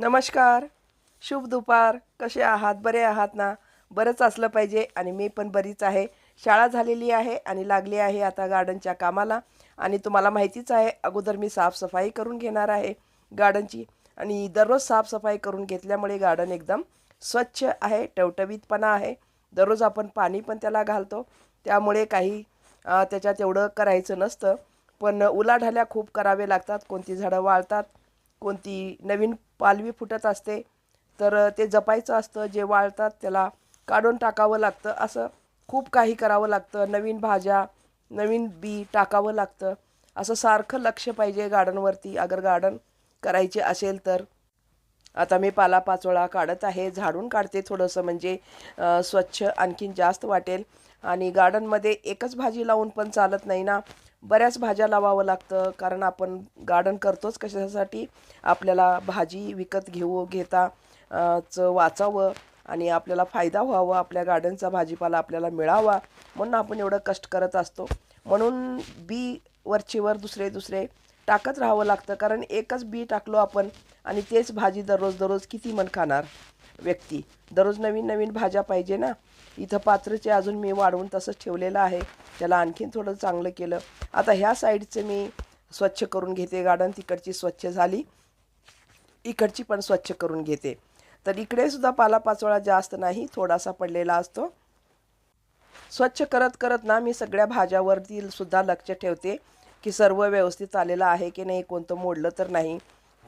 नमस्कार. शुभ दुपार. कसे आहात? बरे आहात ना? बरंच असलं पाहिजे आणि मी पण बरीच आहे. शाळा झालेली आहे आणि लागली आहे आता गार्डनच्या कामाला आणि तुम्हाला माहितीच आहे अगोदर मी साफसफाई करून घेणार आहे गार्डनची आणि दररोज साफसफाई करून घेतल्यामुळे गार्डन एकदम स्वच्छ आहे टवटवीतपणा आहे. दररोज आपण पाणी पण त्याला घालतो. त्यामुळे काही त्याच्यात एवढं करायचं नसतं. पण उलाढाल्या खूप करावे लागतात. कोणती झाडं वाळतात कोणती नवीन पालवी फुटत असते. तर ते जपायचं असतं जे वाळतात त्याला काढून टाकावं लागतं. असं खूप काही करावं लागतं. नवीन भाज्या नवीन बी टाकावं लागतं. असं सारखं लक्ष पाहिजे गार्डनवरती. अगर गार्डन करायचे असेल तर. आता मी पालापाचोळा काढत आहे. झाडून काढते थोडंसं म्हणजे स्वच्छ आणखीन जास्त वाटेल. आणि गार्डनमध्ये एकच भाजी लावून पण चालत नाही ना. बऱ्याच भाज्या लावावं लागतं कारण आपण गार्डन करतोच कशासाठी? आपल्याला भाजी विकत घेऊ घेता च वाचावं आणि आपल्याला फायदा व्हावा आपल्या गार्डनचा भाजीपाला आपल्याला मिळावा म्हणून आपण एवढं कष्ट करत असतो. म्हणून बी वरचीवर दुसरे दुसरे टाकत राहावं लागतं कारण एकच बी टाकलो आपण आणि तेच भाजी दररोज दररोज किती मन खाणार व्यक्ती? दररोज नवीन नवीन भाज्या पाहिजे ना? इथं पात्रचे अजून मी वाढवून तसंच ठेवलेलं आहे. त्याला आणखीन थोडं चांगलं केलं. आता ह्या साईडचं मी स्वच्छ करून घेते गार्डन तिकडची स्वच्छ झाली. इकडची पण स्वच्छ करून घेते. तर इकडे सुद्धा पालापाचोळा जास्त नाही थोडासा पडलेला असतो. स्वच्छ करत करत ना मी सगळ्या भाज्यावरती सुद्धा लक्ष ठेवते की सर्व व्यवस्थित आलेलं आहे की नाही कोणतं मोडलं तर नाही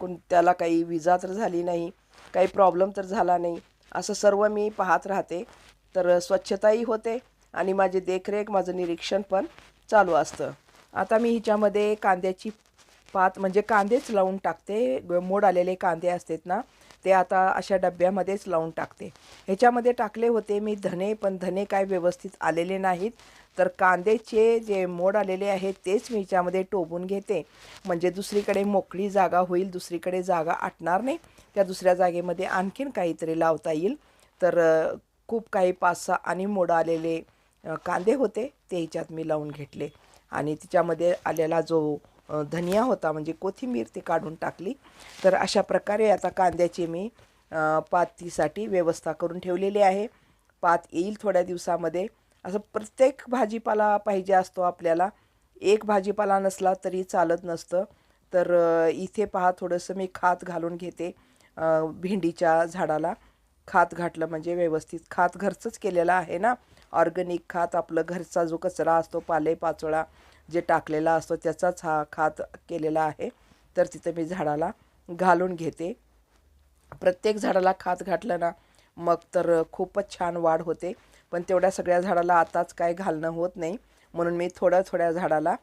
कोण त्याला काही विजा तर झाली नाही काही प्रॉब्लेम तर झाला नाही. असं सर्व मी पाहत राहते. तर स्वच्छताही होते आणि माझी देखरेख माझं निरीक्षण पण चालू असतं. आता मी हिच्यामध्ये कांद्याची पात म्हणजे कांदेच लावून टाकते. मोड आलेले कांदे असतात ना ते आता अशा डब्यामध्येच लावून टाकते. ह्याच्यामध्ये टाकले होते मी धने पण धने काय व्यवस्थित आलेले नाहीत. तर कांद्याचे जे मोड आलेले आहेत तेच मी ह्याच्यामध्ये टोबून घेते. म्हणजे दुसरीकडे मोकळी जागा होईल दुसरीकडे जागा आटणार नाही. त्या दुसऱ्या जागेमध्ये आणखीन काहीतरी लावता येईल. तर खूप काही पाच सहा आणि मोड आलेले कांदे होते ते ह्याच्यात मी लावून घेतले. आणि तिच्यामध्ये आलेला जो धनिया होता म्हणजे कोथिंबीर ती काढून टाकली. तर अशा प्रकारे आता कांद्याची मी पातीसाठी व्यवस्था करून ठेवलेली आहे. पात येईल थोड्या दिवसामध्ये. असं प्रत्येक भाजीपाला पाहिजे असतो आपल्याला. एक भाजीपाला नसला तरी चालत नसतं. तर इथे पहा थोडंसं मी खात घालून घेते भेंडीच्या झाडाला. खात घातलं म्हणजे व्यवस्थित खात घरचंच केलेलं आहे ना. ऑर्गॅनिक खात आपलं घरचा जो कचरा असतो पालेपाचोळा जे टाकलेला असतो त्याचाच हा खात केलेला आहे. तर तिथं मी झाडाला घालून घेते. प्रत्येक झाडाला खात घातलं ना मग तर खूपच छान वाढ होते. पण तेवढ्या सगळ्या झाडाला आताच काय घालणं होत नाही. म्हणून मी थोड्या थोड्या झाडाला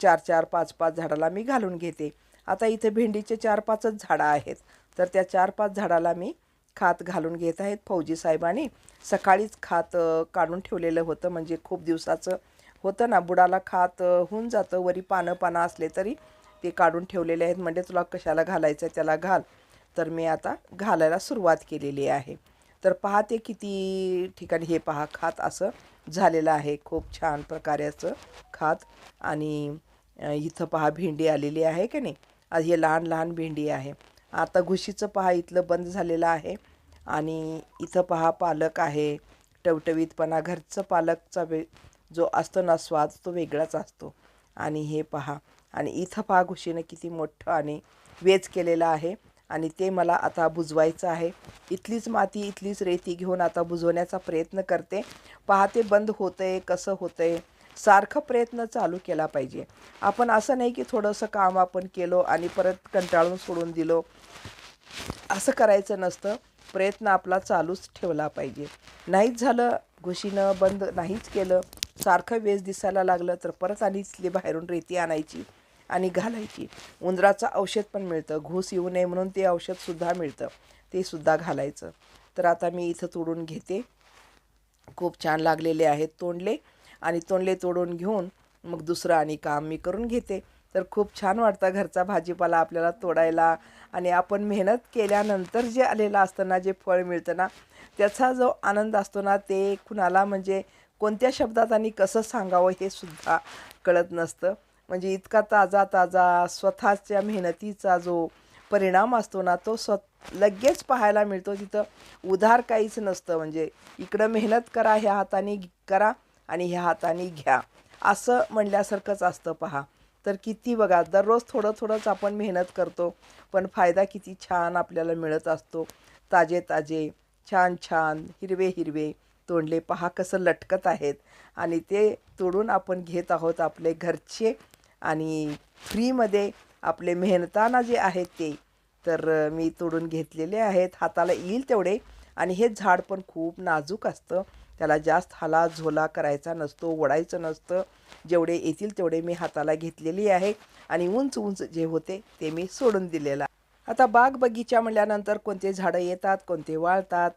चार चार पाच पाच झाडाला मी घालून घेते. आता इथे भेंडीचे चार पाचच झाडं आहेत. तर त्या चार पाच झाडाला मी खात घालून घेत आहेत फौजी साहेबांनी. सकाळीच खात काढून ठेवलेलं होतं. म्हणजे खूप दिवसाचं होतं ना बुडाला खात होऊन जातं. वरी पानं पानं असले तरी ते काढून ठेवलेले आहेत. म्हणजे तुला कशाला घालायचं त्याला घाल. तर मी आता घालायला सुरुवात केलेली आहे. तर पहा ते किती ठिकाणी हे पहा खात असं झालेलं आहे. खूप छान प्रकाराचं खात आणि इथं पहा भेंडी आलेली आहे की नाही? आज हे लहान लहान भेंडी आहे. आता घुशीचं पहा इथलं बंद झालेलं आहे. आणि इथं पहा पालक आहे. टवटवीतपणा घरचं पालकचा वे जो असतो ना स्वाद तो वेगळाच असतो. आणि हे पहा. आणि इथं पहा घुशीनं किती मोठं आणि वेज केलेलं आहे. आणि ते मला आता बुजवायचं आहे. इथलीच माती इथलीच रेती घेऊन आता बुजवण्याचा प्रयत्न करते. पाहते बंद होतं आहे कसं होतं आहे सारखं प्रयत्न चालू केला पाहिजे. आपण असं नाही की थोडंसं काम आपण केलो आणि परत कंटाळून सोडून दिलो. असं करायचं नसतं. प्रयत्न आपला चालूच ठेवला पाहिजे. नाहीच झालं घुशीनं बंद नाहीच केलं. सारखं वेज दिसायला लागलं तर परत आणि इथली बाहेरून रेती आणायची आणि घालायची. उंदराचं औषध पण मिळतं. घूस येऊ नये म्हणून ते औषधसुद्धा मिळतं. ते सुद्धा घालायचं. तर आता मी इथं तोडून घेते. खूप छान लागलेले आहेत तोंडले. आणि तोंडले तोडून घेऊन मग दुसरं आणि काम मी करून घेते. तर खूप छान वाटतं घरचा भाजीपाला आपल्याला तोडायला. आणि आपण मेहनत केल्यानंतर जे आलेलं असतं ना जे फळ मिळतं ना त्याचा जो आनंद असतो ना ते कुणाला म्हणजे कोणत्या शब्दात आणि कसं सांगावं हे सुद्धा कळत नसतं. म्हणजे इतका ताजा ताजा स्वतःच्या मेहनतीचा जो परिणाम असतो ना तो स्व लगेच पाहायला मिळतो. तिथं उधार काहीच नसतं. म्हणजे इकडं मेहनत करा ह्या हाताने करा. आणि ह्या हाताने घ्या. असं म्हणल्यासारखंच असतं पहा. तर किती बघा दररोज थोडं थोडंच आपण मेहनत करतो पण फायदा किती छान आपल्याला मिळत असतो. ताजे ताजे छान छान हिरवे हिरवे तोंडले पहा कसं लटकत आहेत. आणि ते तोडून आपण घेत आहोत आपले घरचे आणि फ्रीमध्ये आपले मेहनताना जे आहेत ते. तर मी तोडून घेतलेले आहेत. हाताला येईल तेवढे. आणि हे झाड पण खूप नाजूक असतं. त्याला जास्त हाला झोला करायचा नसतो ओढायचं नसतं. जेवढे येतील तेवढे मी हाताला घेतलेली आहे आणि उंच उंच जे होते ते मी सोडून दिलेलं. आता बाग बगीचा म्हणल्यानंतर कोणते झाडं येतात कोणते वाळतात?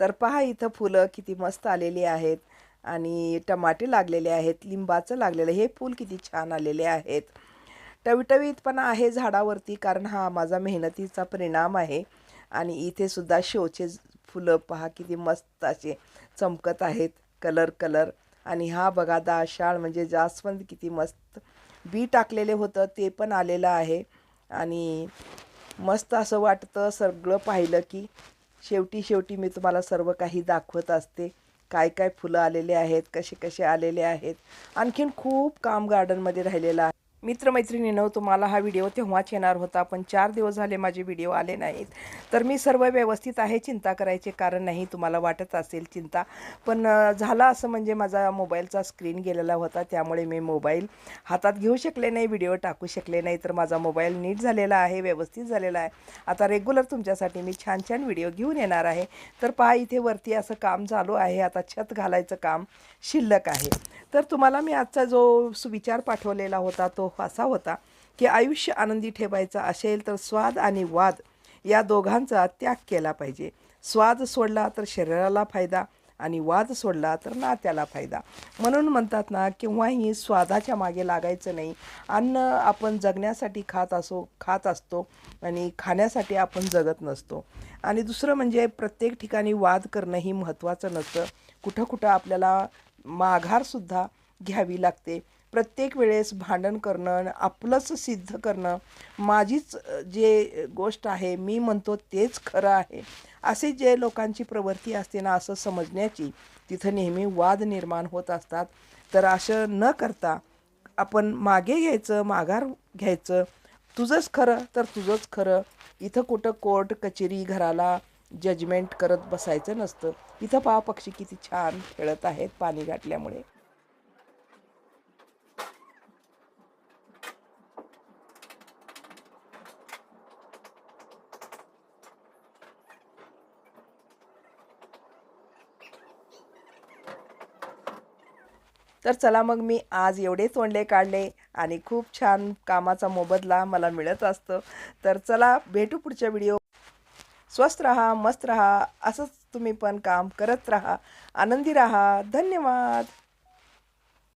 तर पहा इथं फुलं किती मस्त आलेली आहेत आणि टमाटे लागलेले आहेत लिंबाचं लागलेलं हे फूल किती छान आलेले आहेत. टवटवीतपणा आहे झाडावरती कारण हा माझा मेहनतीचा परिणाम आहे. आणि इथे सुद्धा शोचे फुलं पहा किती मस्त असे चमकत आहेत कलर कलर. आणि हा बघा दाशाळ म्हणजे जास्वंद किती मस्त. बी टाकलेले होतं ते पण आलेलं आहे. आणि मस्त असं वाटतं सगळं पाहिलं की शेवटी शेवटी मी तुम्हाला सर्व काही दाखवत असते. काय काय फुलं आलेले आहेत कसे कसे आलेले आहेत. आणखीन खूप काम गार्डनमध्ये राहिलेलं आहे. मित्रमैत्रिणीनं तुम्हाला हा व्हिडिओ तेव्हाच येणार होता. पण चार दिवस झाले माझे व्हिडिओ आले नाहीत. तर मी सर्व व्यवस्थित आहे चिंता करायचे कारण नाही तुम्हाला वाटत असेल चिंता. पण झाला झालं असं म्हणजे माझा मोबाईलचा स्क्रीन गेलेला होता त्यामुळे मी मोबाईल हातात घेऊ शकले नाही व्हिडिओ टाकू शकले नाही. तर माझा मोबाईल नीट झालेला आहे व्यवस्थित झालेला आहे. आता रेग्युलर तुमच्यासाठी मी छान छान व्हिडिओ घेऊन येणार आहे. तर पहा इथे वरती असं काम चालू आहे. आता छत घालायचं काम शिल्लक आहे. तर तुम्हाला मी आजचा जो सुविचार पाठवलेला होता तो असा होता की आयुष्य आनंदी ठेवायचं असेल तर स्वाद आणि वाद या दोघांचा त्याग केला पाहिजे. स्वाद सोडला तर शरीराला फायदा आणि वाद सोडला तर नात्याला फायदा. म्हणून म्हणतात ना केव्हाही स्वादाच्या मागे लागायचं नाही. अन्न आपण जगण्यासाठी खात असो खात असतो आणि खाण्यासाठी आपण जगत नसतो. आणि दुसरं म्हणजे प्रत्येक ठिकाणी वाद करणं ही महत्त्वाचं नसतं. कुठं कुठं आपल्याला माघारसुद्धा घ्यावी लागते. प्रत्येक वेळेस भांडण करणं आपलंच सिद्ध करणं माझीच जे गोष्ट आहे मी म्हणतो तेच खरं आहे. असे जे लोकांची प्रवृत्ती असते ना असं समजण्याची तिथं नेहमी वाद निर्माण होत असतात. तर असं न करता आपण मागे घ्यायचं माघार घ्यायचं. तुझंच खरं तर तुझंच खरं. इथं कुठं कोर्ट कचेरी घराला जजमेंट करत बसायचं नसतं. इथं पहा पक्षी किती छान खेळत आहेत पाणी गाठल्यामुळे. तर चला मग मी आज एवढे तोंडले काढले आणि खूप छान कामाचा मोबदला मला मिळत असतो. तर चला भेटू पुढच्या व्हिडिओ स्वस्त रहा मस्त रहा असंच तुम्ही पण काम करत रहा. आनंदी रहा. धन्यवाद.